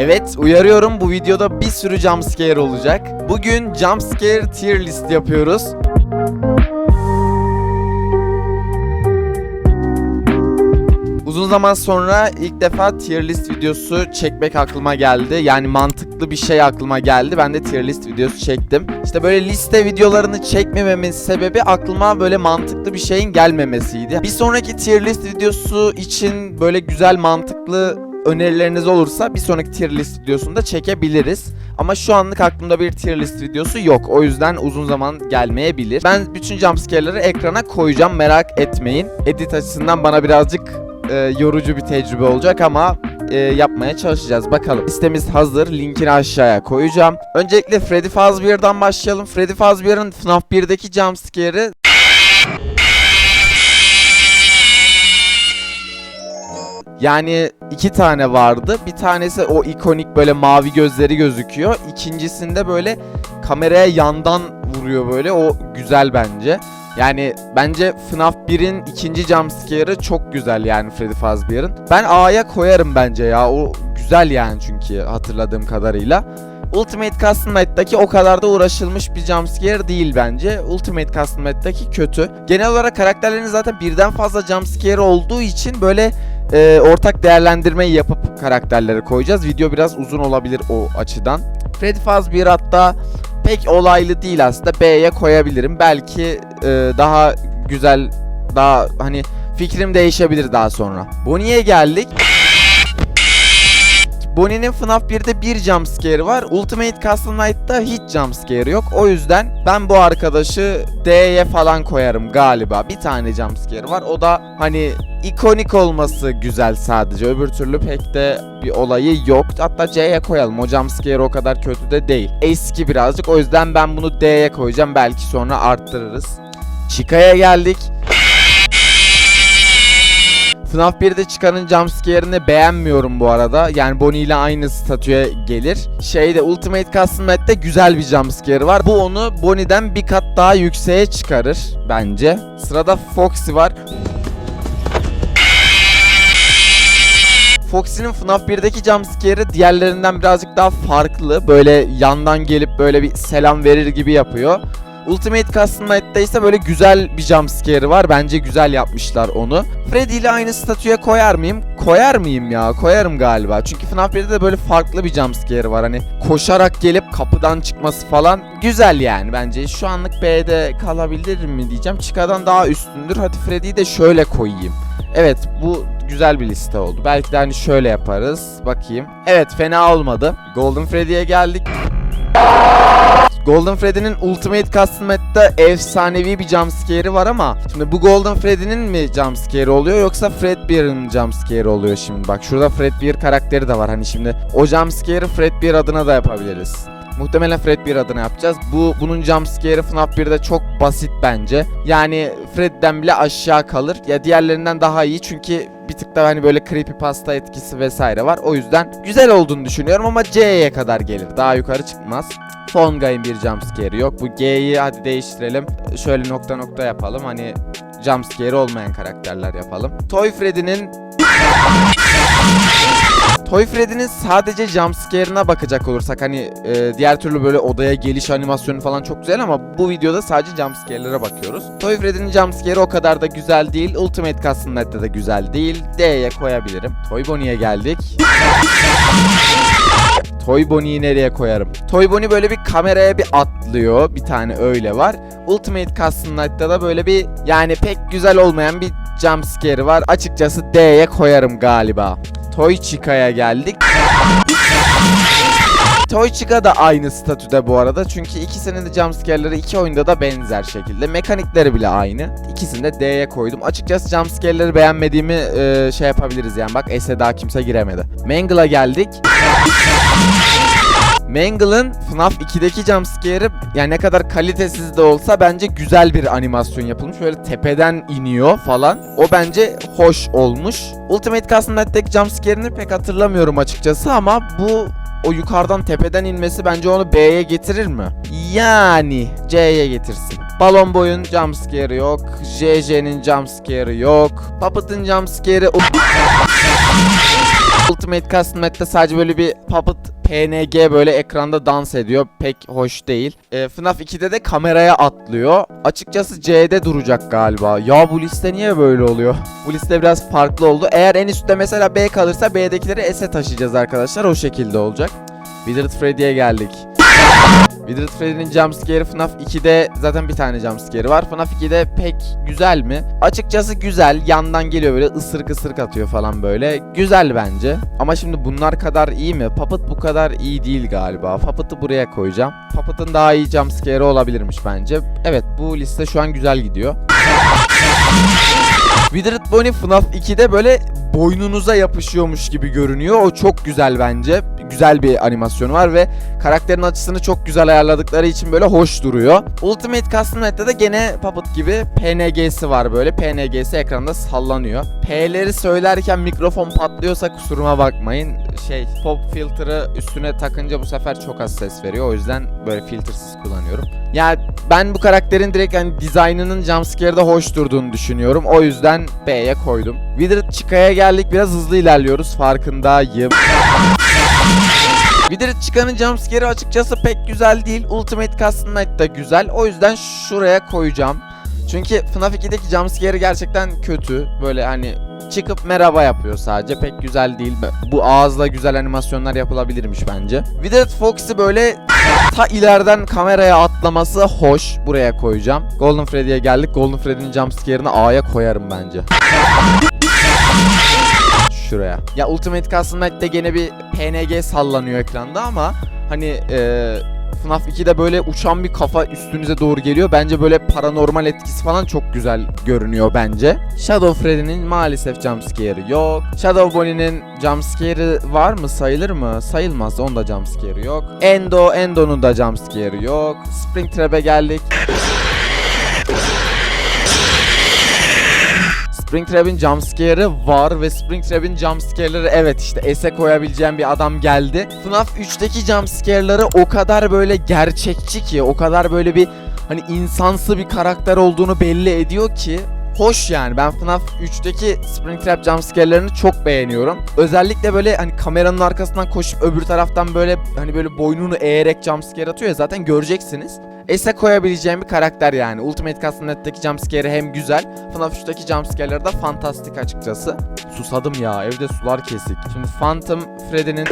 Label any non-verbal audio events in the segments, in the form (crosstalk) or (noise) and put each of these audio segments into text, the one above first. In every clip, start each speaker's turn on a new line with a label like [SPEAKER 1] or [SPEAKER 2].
[SPEAKER 1] Evet uyarıyorum bu videoda bir sürü jumpscare olacak. Bugün jumpscare tier list yapıyoruz. Uzun zaman sonra ilk defa tier list videosu çekmek aklıma geldi. Yani mantıklı bir şey aklıma geldi. Ben de tier list videosu çektim. İşte böyle liste videolarını çekmememin sebebi aklıma böyle mantıklı bir şeyin gelmemesiydi. Bir sonraki tier list videosu için böyle güzel mantıklı önerileriniz olursa bir sonraki tier list videosunu da çekebiliriz. Ama şu anlık aklımda bir tier list videosu yok. O yüzden uzun zaman gelmeyebilir. Ben bütün jumpscare'ları ekrana koyacağım merak etmeyin. Edit açısından bana birazcık e, yorucu bir tecrübe olacak ama e, yapmaya çalışacağız. Bakalım. Listemiz hazır. Linkini aşağıya koyacağım. Öncelikle Freddy Fazbear'dan başlayalım. Freddy Fazbear'ın FNAF 1'deki jumpscare'ı Yani iki tane vardı. Bir tanesi o ikonik böyle mavi gözleri gözüküyor. İkincisinde böyle kameraya yandan vuruyor böyle. O güzel bence. Yani bence FNAF 1'in ikinci jumpscare'ı çok güzel yani Freddy Fazbear'ın. Ben A'ya koyarım bence ya. O güzel yani çünkü hatırladığım kadarıyla. Ultimate Custom Nide'daki o kadar da uğraşılmış bir jumpscare değil bence. Ultimate Custom Nide'daki kötü. Genel olarak karakterlerin zaten birden fazla jumpscare olduğu için böyle e, ortak değerlendirmeyi yapıp karakterleri koyacağız. Video biraz uzun olabilir o açıdan. Freddy Fazbear hatta pek olaylı değil aslında. B'ye koyabilirim. Belki e, daha güzel, daha hani fikrim değişebilir daha sonra. Bonnie'ye geldik. Bonnie'nin FNAF 1'de bir jumpscare var. Ultimate Custom Night'ta hiç jumpscare yok. O yüzden ben bu arkadaşı D'ye falan koyarım galiba. Bir tane jumpscare var. O da hani ikonik olması güzel sadece. Öbür türlü pek de bir olayı yok. Hatta C'ye koyalım. O jumpscare o kadar kötü de değil. Eski birazcık. O yüzden ben bunu D'ye koyacağım. Belki sonra arttırırız. Chica'ya geldik. FNAF 1'de çıkanın jumpscare'ını beğenmiyorum bu arada. Yani Bonnie ile aynı statüye gelir. Şeyde Ultimate Custom Nide'de güzel bir jumpscare var. Bu onu Bonnie'den bir kat daha yükseğe çıkarır bence. Sırada Foxy var. Foxy'nin FNAF 1'deki jumpscare'ı diğerlerinden birazcık daha farklı. Böyle yandan gelip böyle bir selam verir gibi yapıyor. Ultimate Custom ise böyle güzel bir jumpscare var. Bence güzel yapmışlar onu. Freddy ile aynı statüye koyar mıyım? Koyar mıyım ya? Koyarım galiba. Çünkü FNAF 1'de de böyle farklı bir jumpscare var. Hani koşarak gelip kapıdan çıkması falan. Güzel yani bence. Şu anlık B'de kalabilir mi diyeceğim. Chicadan daha üstündür. Hadi Freddy'yi de şöyle koyayım. Evet bu güzel bir liste oldu. Belki de hani şöyle yaparız. Bakayım. Evet fena olmadı. Golden Freddy'ye geldik. Golden Freddy'nin Ultimate Custom Nide'da efsanevi bir jumpscare'i var ama şimdi bu Golden Freddy'nin mi jumpscare'i oluyor yoksa Fredbear'ın jumpscare'i oluyor şimdi bak şurada Fredbear karakteri de var hani şimdi o jumpscare'ı Fredbear adına da yapabiliriz. Muhtemelen Fredbear adına yapacağız. Bu bunun jumpscare'ı FNAF 1'de çok basit bence. Yani Fred'den bile aşağı kalır. Ya diğerlerinden daha iyi çünkü bir tık da hani böyle creepypasta etkisi vesaire var. O yüzden güzel olduğunu düşünüyorum ama C'ye kadar gelir. Daha yukarı çıkmaz. Fonga'nın bir jumpscare'i yok. Bu G'yi hadi değiştirelim. Şöyle nokta nokta yapalım. Hani jumpscare olmayan karakterler yapalım. Toy Freddy'nin Toy Freddy'nin sadece jumpscare'ına bakacak olursak hani e, diğer türlü böyle odaya geliş animasyonu falan çok güzel ama bu videoda sadece jumpscare'lere bakıyoruz. Toy Freddy'nin jumpscare'ı o kadar da güzel değil. Ultimate Custom Nide'de de güzel değil. D'ye koyabilirim. Toy Bonnie'ye geldik. Toy Bonnie'yi nereye koyarım? Toy Bonnie böyle bir kameraya bir atlıyor. Bir tane öyle var. Ultimate Custom Night'ta da böyle bir yani pek güzel olmayan bir jumpscare var. Açıkçası D'ye koyarım galiba. Toy Chica'ya geldik. Toy Chica da aynı statüde bu arada. Çünkü ikisinin de jumpscare'ları iki oyunda da benzer şekilde. Mekanikleri bile aynı. İkisini de D'ye koydum. Açıkçası jumpscare'ları beğenmediğimi e, şey yapabiliriz yani. Bak S'e daha kimse giremedi. Mangle'a geldik. Mangle'ın FNAF 2'deki jumpscare'ı yani ne kadar kalitesiz de olsa bence güzel bir animasyon yapılmış. Böyle tepeden iniyor falan. O bence hoş olmuş. Ultimate Custom Night'taki jumpscare'ini pek hatırlamıyorum açıkçası ama bu o yukarıdan tepeden inmesi bence onu B'ye getirir mi? Yani C'ye getirsin. Balon Boy'un jumpscare'ı yok. JJ'nin jumpscare'ı yok. Puppet'ın jumpscare'ı Ultimate Custom sadece böyle bir puppet PNG böyle ekranda dans ediyor. Pek hoş değil. E, FNAF 2'de de kameraya atlıyor. Açıkçası C'de duracak galiba. Ya bu liste niye böyle oluyor? Bu liste biraz farklı oldu. Eğer en üstte mesela B kalırsa B'dekileri S'e taşıyacağız arkadaşlar. O şekilde olacak. Withered Freddy'ye geldik. Withered Freddy'nin jumpscare'ı FNAF 2'de zaten bir tane jumpscare'ı var. FNAF 2'de pek güzel mi? Açıkçası güzel. Yandan geliyor böyle ısırık ısırık atıyor falan böyle. Güzel bence. Ama şimdi bunlar kadar iyi mi? Puppet bu kadar iyi değil galiba. Puppet'ı buraya koyacağım. Puppet'ın daha iyi jumpscare'ı olabilirmiş bence. Evet bu liste şu an güzel gidiyor. Withered Bonnie FNAF 2'de böyle boynunuza yapışıyormuş gibi görünüyor. O çok güzel bence. Güzel bir animasyonu var ve karakterin açısını çok güzel ayarladıkları için böyle hoş duruyor. Ultimate Custom Nide'de de gene Puppet gibi PNG'si var böyle. PNG'si ekranda sallanıyor. P'leri söylerken mikrofon patlıyorsa kusuruma bakmayın. Şey pop filter'ı üstüne takınca bu sefer çok az ses veriyor. O yüzden böyle filtrsız kullanıyorum. Ya ben bu karakterin direkt hani dizaynının jumpscare'da hoş durduğunu düşünüyorum. O yüzden B'ye koydum. Withered Chica'ya geldik. Biraz hızlı ilerliyoruz. Farkındayım. Withered Chica'nın jumpscare'ı açıkçası pek güzel değil. Ultimate Custom Night da güzel. O yüzden şuraya koyacağım. Çünkü FNAF 2'deki jumpscare'ı gerçekten kötü. Böyle hani çıkıp merhaba yapıyor sadece. Pek güzel değil. Bu ağızla güzel animasyonlar yapılabilirmiş bence. Withered Foxy böyle ta ileriden kameraya atlaması hoş. Buraya koyacağım. Golden Freddy'ye geldik. Golden Freddy'nin jumpscare'ını A'ya koyarım bence. Şuraya. Ya Ultimate Custom gene bir PNG sallanıyor ekranda ama hani eee FNAF 2'de böyle uçan bir kafa üstünüze doğru geliyor. Bence böyle paranormal etkisi falan çok güzel görünüyor bence. Shadow Freddy'nin maalesef jumpscare'ı yok. Shadow Bonnie'nin jumpscare'ı var mı? Sayılır mı? Sayılmaz. Onda jumpscare'ı yok. Endo, Endo'nun da jumpscare'ı yok. Springtrap'e geldik. Springtrap'in jumpscare'ı var ve Springtrap'in jumpscare'ları evet işte S'e koyabileceğim bir adam geldi. FNAF 3'teki jumpscare'ları o kadar böyle gerçekçi ki, o kadar böyle bir hani insansı bir karakter olduğunu belli ediyor ki hoş yani. Ben FNAF 3'teki Springtrap jumpscare'lerini çok beğeniyorum. Özellikle böyle hani kameranın arkasından koşup öbür taraftan böyle hani böyle boynunu eğerek jumpscare atıyor ya zaten göreceksiniz. S'e koyabileceğim bir karakter yani. Ultimate Custom Net'teki jumpscare'i hem güzel, FNAF 3'teki jumpscare'ları da fantastik açıkçası. Susadım ya, evde sular kesik. Şimdi Phantom Freddy'nin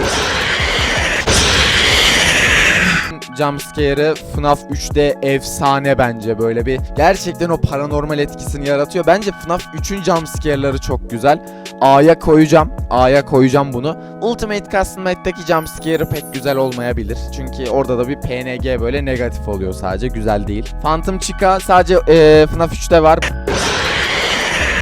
[SPEAKER 1] jumpscare'ı FNAF 3'te efsane bence böyle bir gerçekten o paranormal etkisini yaratıyor. Bence FNAF 3'ün jumpscare'ları çok güzel. A'ya koyacağım. A'ya koyacağım bunu. Ultimate Custom Nide'daki jumpscare'ı pek güzel olmayabilir. Çünkü orada da bir PNG böyle negatif oluyor sadece. Güzel değil. Phantom Chica sadece eee FNAF 3'te var.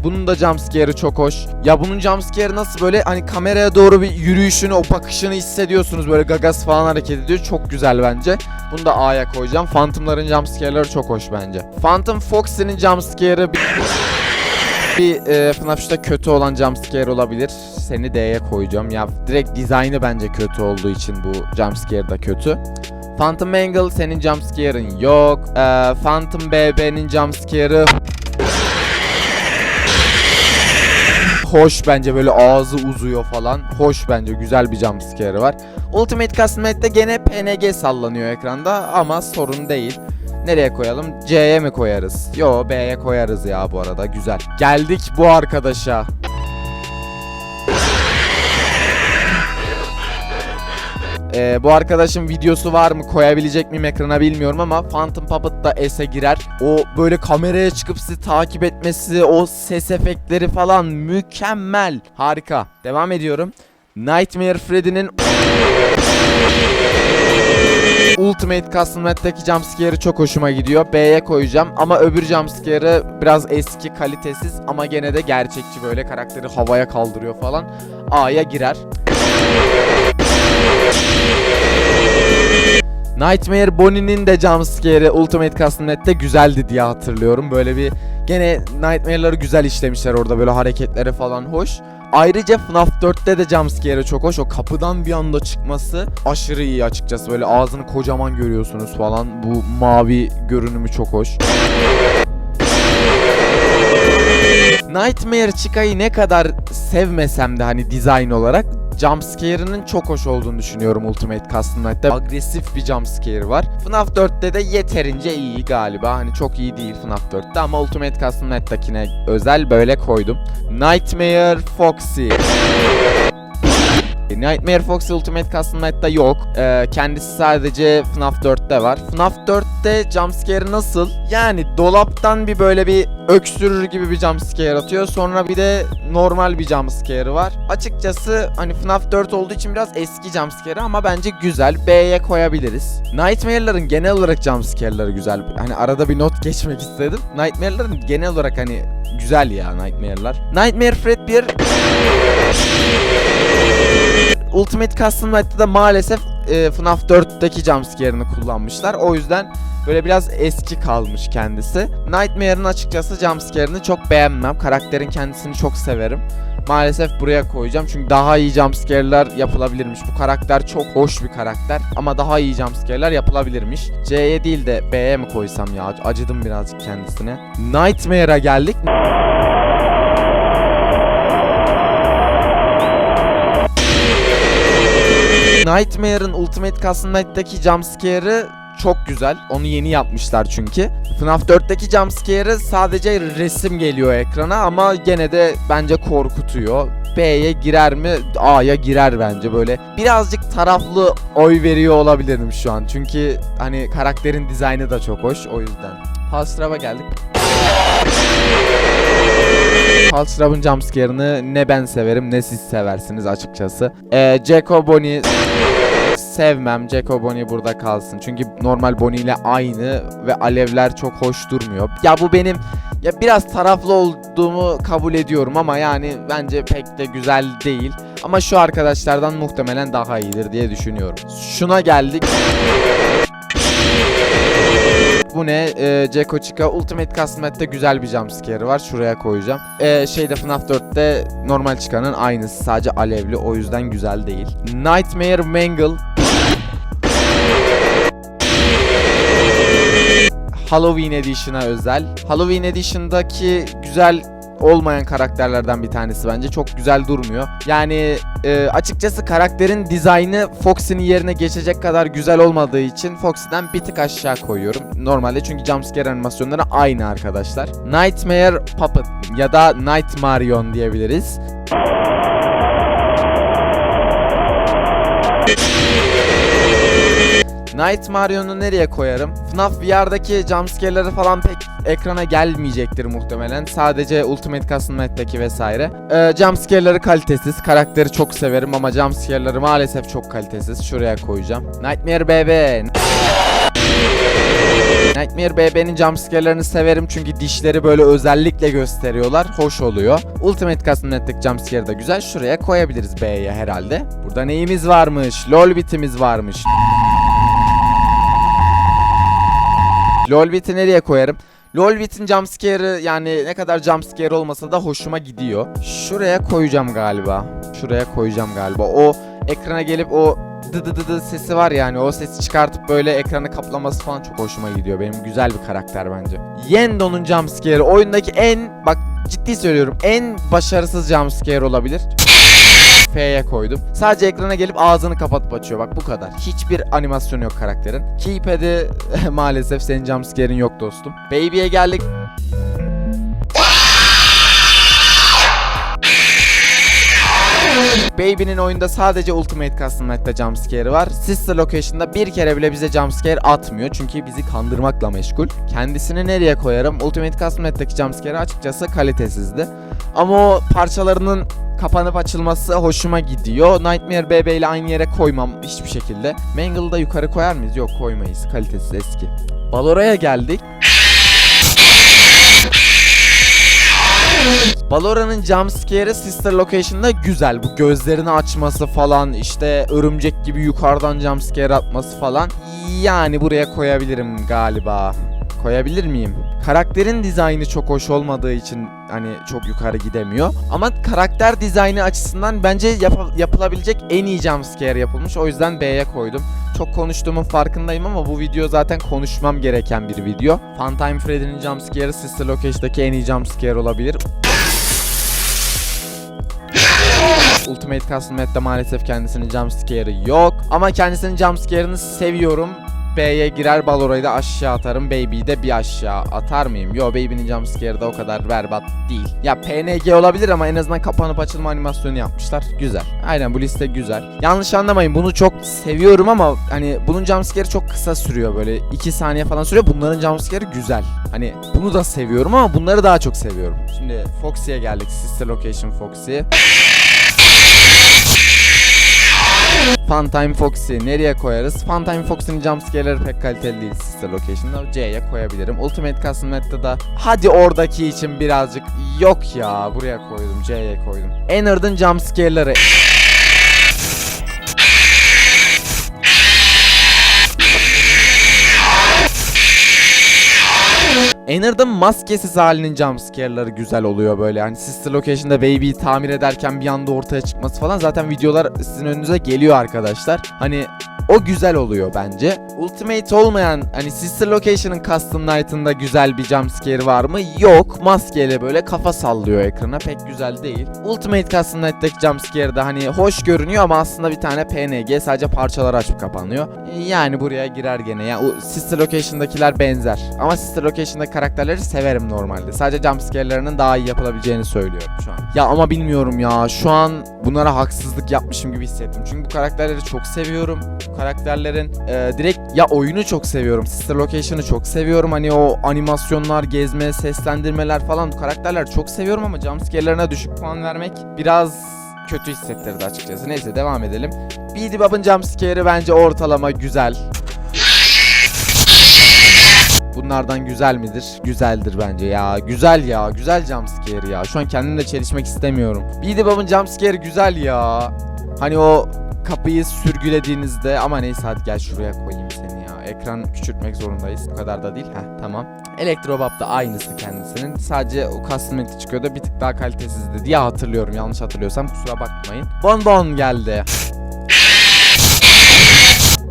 [SPEAKER 1] Bunun da jumpscare'ı çok hoş. Ya bunun jumpscare'ı nasıl böyle hani kameraya doğru bir yürüyüşünü, o bakışını hissediyorsunuz. Böyle gagas falan hareket ediyor. Çok güzel bence. Bunu da A'ya koyacağım. Phantom'ların jumpscare'ları çok hoş bence. Phantom Foxy'nin jumpscare'ı bir, bir e, FNAF 3'te kötü olan jumpscare olabilir. Seni D'ye koyacağım. Ya direkt dizaynı bence kötü olduğu için bu jumpscare da kötü. Phantom Angle senin jumpscare'ın yok. Ee, Phantom BB'nin jumpscare'ı hoş bence böyle ağzı uzuyor falan. Hoş bence güzel bir jumpscare var. Ultimate Custom Nide'de gene PNG sallanıyor ekranda ama sorun değil. Nereye koyalım? C'ye mi koyarız? Yo B'ye koyarız ya bu arada güzel. Geldik bu arkadaşa. Ee, bu arkadaşın videosu var mı koyabilecek miyim ekrana bilmiyorum ama Phantom Puppet da S'e girer. O böyle kameraya çıkıp sizi takip etmesi, o ses efektleri falan mükemmel. Harika. Devam ediyorum. Nightmare Freddy'nin Ultimate Custom Nide'deki jumpscare'ı çok hoşuma gidiyor. B'ye koyacağım ama öbür jumpscare'ı biraz eski, kalitesiz ama gene de gerçekçi böyle karakteri havaya kaldırıyor falan. A'ya girer. Nightmare Bonnie'nin de jumpscare'i Ultimate Custom Net'te güzeldi diye hatırlıyorum. Böyle bir gene Nightmare'ları güzel işlemişler orada böyle hareketleri falan hoş. Ayrıca FNAF 4'te de jumpscare'i çok hoş. O kapıdan bir anda çıkması aşırı iyi açıkçası. Böyle ağzını kocaman görüyorsunuz falan. Bu mavi görünümü çok hoş. Nightmare Chica'yı ne kadar sevmesem de hani dizayn olarak jumpscare'ının çok hoş olduğunu düşünüyorum Ultimate Custom Night'ta. Agresif bir jumpscare var. FNAF 4'te de yeterince iyi galiba. Hani çok iyi değil FNAF 4'te ama Ultimate Custom Night'takine özel böyle koydum. Nightmare Foxy. Nightmare Foxy Ultimate Custom Night'ta yok. Ee, kendisi sadece FNAF 4'te var. FNAF 4'te jumpscare nasıl? Yani dolaptan bir böyle bir öksürür gibi bir jumpscare atıyor. Sonra bir de normal bir jumpscare var. Açıkçası hani FNAF 4 olduğu için biraz eski jumpscare ama bence güzel. B'ye koyabiliriz. Nightmare'ların genel olarak jumpscare'ları güzel. Hani arada bir not (laughs) geçmek istedim. Nightmare'ların genel olarak hani güzel ya Nightmare'lar. Nightmare Fredbear Ultimate Custom Night'ta da maalesef e, FNAF 4'teki jumpscare'ını kullanmışlar. O yüzden böyle biraz eski kalmış kendisi. Nightmare'ın açıkçası jumpscare'ını çok beğenmem. Karakterin kendisini çok severim. Maalesef buraya koyacağım çünkü daha iyi jumpscare'lar yapılabilirmiş. Bu karakter çok hoş bir karakter ama daha iyi jumpscare'lar yapılabilirmiş. C'ye değil de B'ye mi koysam ya? Acıdım birazcık kendisine. Nightmare'a geldik. Nightmare'ın Ultimate Custom Night'taki jumpscare'ı çok güzel. Onu yeni yapmışlar çünkü. FNAF 4'teki jumpscare'ı sadece resim geliyor ekrana ama gene de bence korkutuyor. B'ye girer mi? A'ya girer bence böyle. Birazcık taraflı oy veriyor olabilirim şu an. Çünkü hani karakterin dizaynı da çok hoş o yüzden. Halstrap'a geldik. Halstrap'ın jumpscare'ını ne ben severim ne siz seversiniz açıkçası. Ee, Jacko Bonnie sevmem. Jacko Bonnie burada kalsın. Çünkü normal Bonnie ile aynı ve alevler çok hoş durmuyor. Ya bu benim ya biraz taraflı olduğumu kabul ediyorum ama yani bence pek de güzel değil. Ama şu arkadaşlardan muhtemelen daha iyidir diye düşünüyorum. Şuna geldik. Bu ne? Ee, Jacko Chica Ultimate Custom Niight'te güzel bir jumpscare var. Şuraya koyacağım. Ee, şeyde FNAF 4'te normal çıkanın aynısı. Sadece alevli. O yüzden güzel değil. Nightmare Mangle Halloween Edition'a özel. Halloween Edition'daki güzel olmayan karakterlerden bir tanesi bence. Çok güzel durmuyor. Yani e, açıkçası karakterin dizaynı Foxy'nin yerine geçecek kadar güzel olmadığı için Foxy'den bir tık aşağı koyuyorum. Normalde çünkü jumpscare animasyonları aynı arkadaşlar. Nightmare Puppet ya da Nightmarion diyebiliriz. Night Marion'u nereye koyarım? FNAF VR'daki jumpscare'ları falan pek ekrana gelmeyecektir muhtemelen. Sadece Ultimate Custom vesaire. Ee, jumpscare'ları kalitesiz. Karakteri çok severim ama jumpscare'ları maalesef çok kalitesiz. Şuraya koyacağım. Nightmare BB. Nightmare BB'nin jumpscare'larını severim çünkü dişleri böyle özellikle gösteriyorlar. Hoş oluyor. Ultimate Custom Night'taki jumpscare da güzel. Şuraya koyabiliriz B'ye herhalde. Burada neyimiz varmış? LOL bitimiz varmış. Lolbit'i nereye koyarım? Lolbit'in jumpscare'ı yani ne kadar jumpscare olmasa da hoşuma gidiyor. Şuraya koyacağım galiba. Şuraya koyacağım galiba. O ekrana gelip o dı dı dı dı sesi var yani o sesi çıkartıp böyle ekranı kaplaması falan çok hoşuma gidiyor. Benim güzel bir karakter bence. Yendo'nun jumpscare'ı oyundaki en bak ciddi söylüyorum en başarısız jumpscare olabilir. F'ye koydum. Sadece ekrana gelip ağzını kapatıp açıyor. Bak bu kadar. Hiçbir animasyon yok karakterin. Keypad'i (laughs) maalesef senin jumpscare'in yok dostum. Baby'ye geldik. Baby'nin oyunda sadece Ultimate Custom Night'ta jumpscare'ı var. Sister Location'da bir kere bile bize jumpscare atmıyor. Çünkü bizi kandırmakla meşgul. Kendisini nereye koyarım? Ultimate Custom Night'taki jumpscare açıkçası kalitesizdi. Ama o parçalarının kapanıp açılması hoşuma gidiyor. Nightmare BB ile aynı yere koymam hiçbir şekilde. Mangle'ı da yukarı koyar mıyız? Yok koymayız. Kalitesiz eski. Balora'ya geldik. Balora'nın jumpscare'ı Sister Location'da güzel. Bu gözlerini açması falan işte örümcek gibi yukarıdan jumpscare atması falan. Yani buraya koyabilirim galiba. Koyabilir miyim? Karakterin dizaynı çok hoş olmadığı için hani çok yukarı gidemiyor. Ama karakter dizaynı açısından bence yap- yapılabilecek en iyi jumpscare yapılmış. O yüzden B'ye koydum. Çok konuştuğumun farkındayım ama bu video zaten konuşmam gereken bir video. Funtime Freddy'nin jumpscare'ı Sister Location'daki en iyi jumpscare olabilir. Ultimate Custom Map'te maalesef kendisinin jumpscare'ı yok. Ama kendisinin jumpscare'ını seviyorum. B'ye girer Balora'yı da aşağı atarım. Baby'yi de bir aşağı atar mıyım? Yo Baby'nin jumpscare'ı da o kadar berbat değil. Ya PNG olabilir ama en azından kapanıp açılma animasyonu yapmışlar. Güzel. Aynen bu liste güzel. Yanlış anlamayın bunu çok seviyorum ama hani bunun jumpscare'ı çok kısa sürüyor böyle 2 saniye falan sürüyor. Bunların jumpscare'ı güzel. Hani bunu da seviyorum ama bunları daha çok seviyorum. Şimdi Foxy'ye geldik. Sister Location Foxy. Funtime Foxy nereye koyarız? Funtime Foxy'nin jumpscare'ları pek kaliteli değil Sister Location'da. C'ye koyabilirim. Ultimate Custom da hadi oradaki için birazcık yok ya. Buraya koydum. C'ye koydum. Ennard'ın jumpscare'ları Ennard'ın maskesiz halinin jumpscare'ları güzel oluyor böyle. Hani Sister Location'da Baby'yi tamir ederken bir anda ortaya çıkması falan zaten videolar sizin önünüze geliyor arkadaşlar. Hani o güzel oluyor bence. Ultimate olmayan hani Sister Location'ın Custom Night'ında güzel bir jumpscare var mı? Yok. Maskeyle böyle kafa sallıyor ekrana. Pek güzel değil. Ultimate Custom Night'taki jumpscare de hani hoş görünüyor ama aslında bir tane PNG sadece parçalar açıp kapanıyor. Yani buraya girer gene. Yani o Sister Location'dakiler benzer. Ama Sister Location'daki karakterleri severim normalde. Sadece jumpscare'larının daha iyi yapılabileceğini söylüyorum şu an. Ya ama bilmiyorum ya. Şu an bunlara haksızlık yapmışım gibi hissettim. Çünkü bu karakterleri çok seviyorum. Karakterlerin e, direkt ya oyunu çok seviyorum. Sister Location'ı çok seviyorum. Hani o animasyonlar, gezme, seslendirmeler falan karakterler çok seviyorum ama jumpscare'larına düşük puan vermek biraz kötü hissettirdi açıkçası. Neyse devam edelim. Beady Bob'ın jumpscare'ı bence ortalama güzel. Bunlardan güzel midir? Güzeldir bence ya. Güzel ya. Güzel jumpscare ya. Şu an kendimle çelişmek istemiyorum. Beady Bob'ın jumpscare güzel ya. Hani o kapıyı sürgülediğinizde ama neyse hadi gel şuraya koyayım seni ya. Ekran küçültmek zorundayız. Bu kadar da değil. Heh tamam. Electrobop da aynısı kendisinin. Sadece o custom edit çıkıyordu. Bir tık daha kalitesizdi diye hatırlıyorum. Yanlış hatırlıyorsam kusura bakmayın. Bonbon geldi.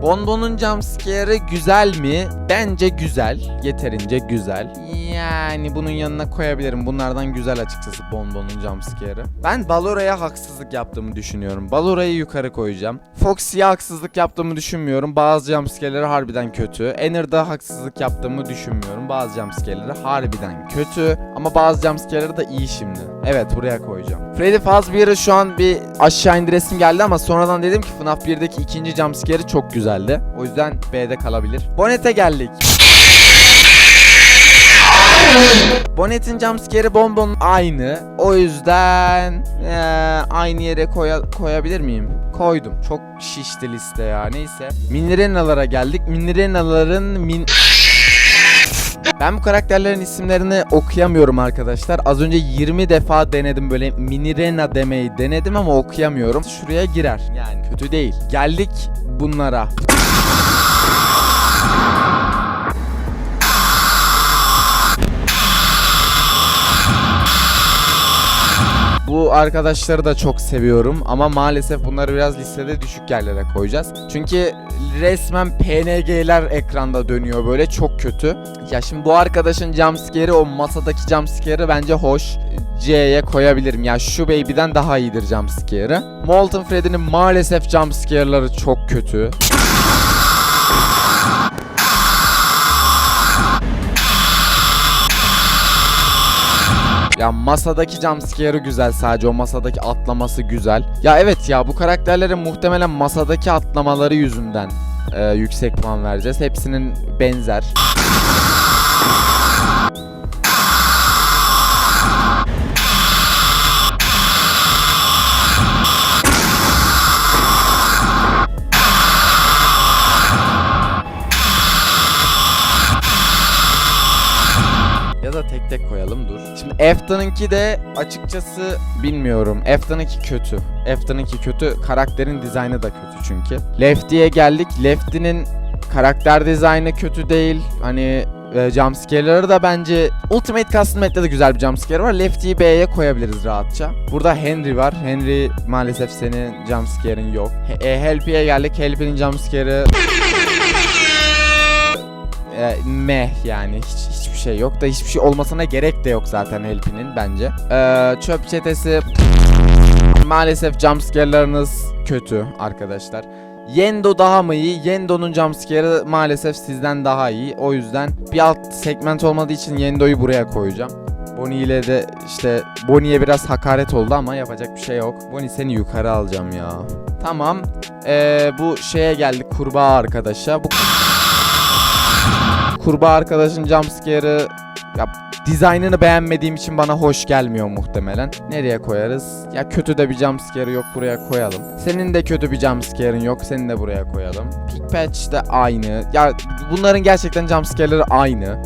[SPEAKER 1] Bonbon'un jumpscare'ı güzel mi? Bence güzel. Yeterince güzel. Yani bunun yanına koyabilirim. Bunlardan güzel açıkçası Bonbon'un jumpscare'ı. Ben Balora'ya haksızlık yaptığımı düşünüyorum. Balora'yı yukarı koyacağım. Foxy'ye haksızlık yaptığımı düşünmüyorum. Bazı jumpscare'leri harbiden kötü. Enner'da haksızlık yaptığımı düşünmüyorum. Bazı jumpscare'leri harbiden kötü. Ama bazı jumpscare'leri da iyi şimdi. Evet buraya koyacağım. Freddy Fazbear'ı şu an bir aşağı indiresim geldi ama sonradan dedim ki FNAF 1'deki ikinci jumpscare'ı çok güzeldi. O yüzden B'de kalabilir. Bonnet'e geldik. Bonnet'in jumpscare'i bonbon aynı. O yüzden eee, aynı yere koya- koyabilir miyim? Koydum. Çok şişti liste ya. Neyse. Minirenalara geldik. Minirenaların min... Ben bu karakterlerin isimlerini okuyamıyorum arkadaşlar. Az önce 20 defa denedim böyle Minirena demeyi denedim ama okuyamıyorum. Şuraya girer. Yani kötü değil. Geldik bunlara. Bu arkadaşları da çok seviyorum ama maalesef bunları biraz listede düşük yerlere koyacağız. Çünkü resmen PNG'ler ekranda dönüyor böyle çok kötü. Ya şimdi bu arkadaşın jumpscare'i o masadaki jumpscare'ı bence hoş. C'ye koyabilirim. Ya şu baby'den daha iyidir jumpscare'ı. Molten Freddy'nin maalesef jumpscare'ları çok kötü. Ya masadaki jumpscare'ı güzel sadece o masadaki atlaması güzel. Ya evet ya bu karakterlerin muhtemelen masadaki atlamaları yüzünden e, yüksek puan vereceğiz. Hepsinin benzer. Efton'unki de açıkçası bilmiyorum. Efton'unki kötü. Efton'unki kötü. Karakterin dizaynı da kötü çünkü. Lefty'ye geldik. Lefty'nin karakter dizaynı kötü değil. Hani e, jumpscare'ları da bence Ultimate Custom Made'de de güzel bir jumpscare var. Lefty'yi B'ye koyabiliriz rahatça. Burada Henry var. Henry maalesef senin jumpscare'in yok. He- e, Helpy'ye geldik. Helpy'nin jumpscare'ı (laughs) e, meh yani hiç hiçbir şey yok da hiçbir şey olmasına gerek de yok zaten Help'inin bence. E, çöp çetesi Maalesef jumpscare'larınız kötü arkadaşlar. Yendo daha mı iyi? Yendo'nun jumpscare'ı maalesef sizden daha iyi. O yüzden bir alt segment olmadığı için Yendo'yu buraya koyacağım. Bonnie ile de işte Bonnie'ye biraz hakaret oldu ama yapacak bir şey yok. Bonnie seni yukarı alacağım ya. Tamam. Ee, bu şeye geldik kurbağa arkadaşa. Bu kurbağa arkadaşın jumpscare'ı ya dizaynını beğenmediğim için bana hoş gelmiyor muhtemelen. Nereye koyarız? Ya kötü de bir jumpscare yok buraya koyalım. Senin de kötü bir jumpscare'ın yok. Seni de buraya koyalım. Pick Patch de aynı. Ya bunların gerçekten jumpscare'ları aynı.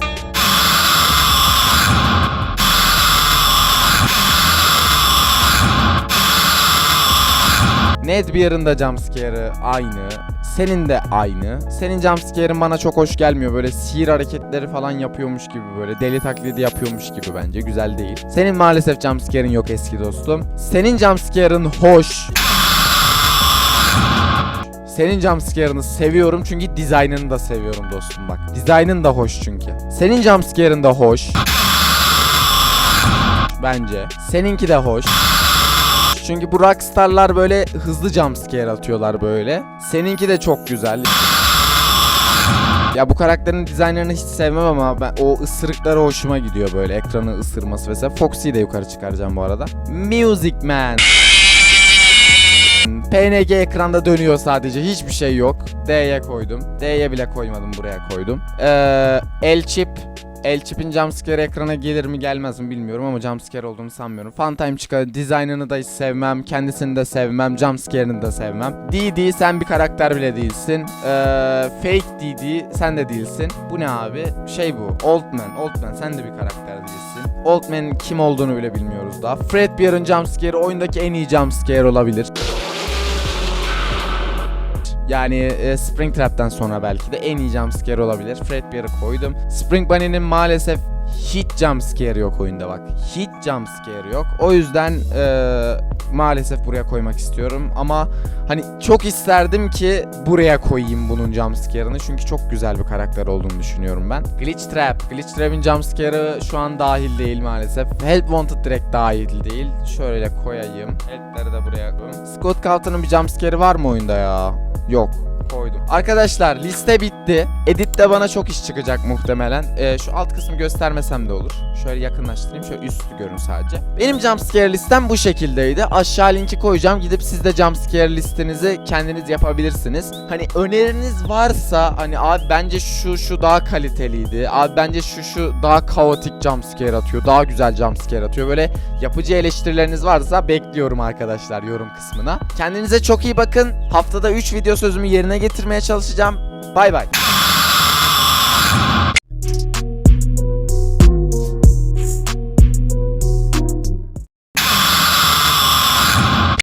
[SPEAKER 1] Nedbear'ın da jumpscare'ı aynı. Senin de aynı. Senin jumpscare'ın bana çok hoş gelmiyor. Böyle sihir hareketleri falan yapıyormuş gibi böyle. Deli taklidi yapıyormuş gibi bence. Güzel değil. Senin maalesef jumpscare'ın yok eski dostum. Senin jumpscare'ın hoş. Senin jumpscare'ını seviyorum çünkü dizaynını da seviyorum dostum bak. Dizaynın da hoş çünkü. Senin jumpscare'ın da hoş. Bence. Seninki de hoş. Çünkü bu rockstarlar böyle hızlı jumpscare atıyorlar böyle. Seninki de çok güzel. Ya bu karakterin dizaynlarını hiç sevmem ama ben o ısırıkları hoşuma gidiyor böyle ekranı ısırması mesela. Foxy'yi de yukarı çıkaracağım bu arada. Music Man. PNG ekranda dönüyor sadece hiçbir şey yok. D'ye koydum. D'ye bile koymadım buraya koydum. Ee, El Chip El Chip'in jumpscare ekrana gelir mi gelmez mi bilmiyorum ama jumpscare olduğunu sanmıyorum. Funtime çıkar dizaynını da hiç sevmem. Kendisini de sevmem. Jumpscare'ını da sevmem. DD sen bir karakter bile değilsin. Ee, fake DD sen de değilsin. Bu ne abi? Şey bu. Old Man. Old Man sen de bir karakter değilsin. Old Man'in kim olduğunu bile bilmiyoruz daha. Fredbear'ın jumpscare'ı oyundaki en iyi jumpscare olabilir. Yani e, Springtrap'ten sonra belki de en iyi jumpscare olabilir. Fredbear'ı koydum. Spring Bunny'nin maalesef hiç jumpscare yok oyunda bak. Hiç jumpscare yok. O yüzden e, maalesef buraya koymak istiyorum. Ama hani çok isterdim ki buraya koyayım bunun jumpscare'ını. Çünkü çok güzel bir karakter olduğunu düşünüyorum ben. Glitch Trap. Glitch Trap'in jumpscare'ı şu an dahil değil maalesef. Help Wanted direkt dahil değil. Şöyle koyayım. Help'leri de buraya koyayım. Scott Calton'un bir jumpscare'ı var mı oyunda ya? Yok. Arkadaşlar liste bitti. Editte bana çok iş çıkacak muhtemelen. Ee, şu alt kısmı göstermesem de olur. Şöyle yakınlaştırayım. Şöyle üstü görün sadece. Benim jumpscare listem bu şekildeydi. Aşağı linki koyacağım. Gidip siz de jumpscare listenizi kendiniz yapabilirsiniz. Hani öneriniz varsa hani abi bence şu şu daha kaliteliydi. Abi bence şu şu daha kaotik jumpscare atıyor. Daha güzel jumpscare atıyor. Böyle yapıcı eleştirileriniz varsa bekliyorum arkadaşlar yorum kısmına. Kendinize çok iyi bakın. Haftada 3 video sözümü yerine getirmeye çalışacağım. Bay bay.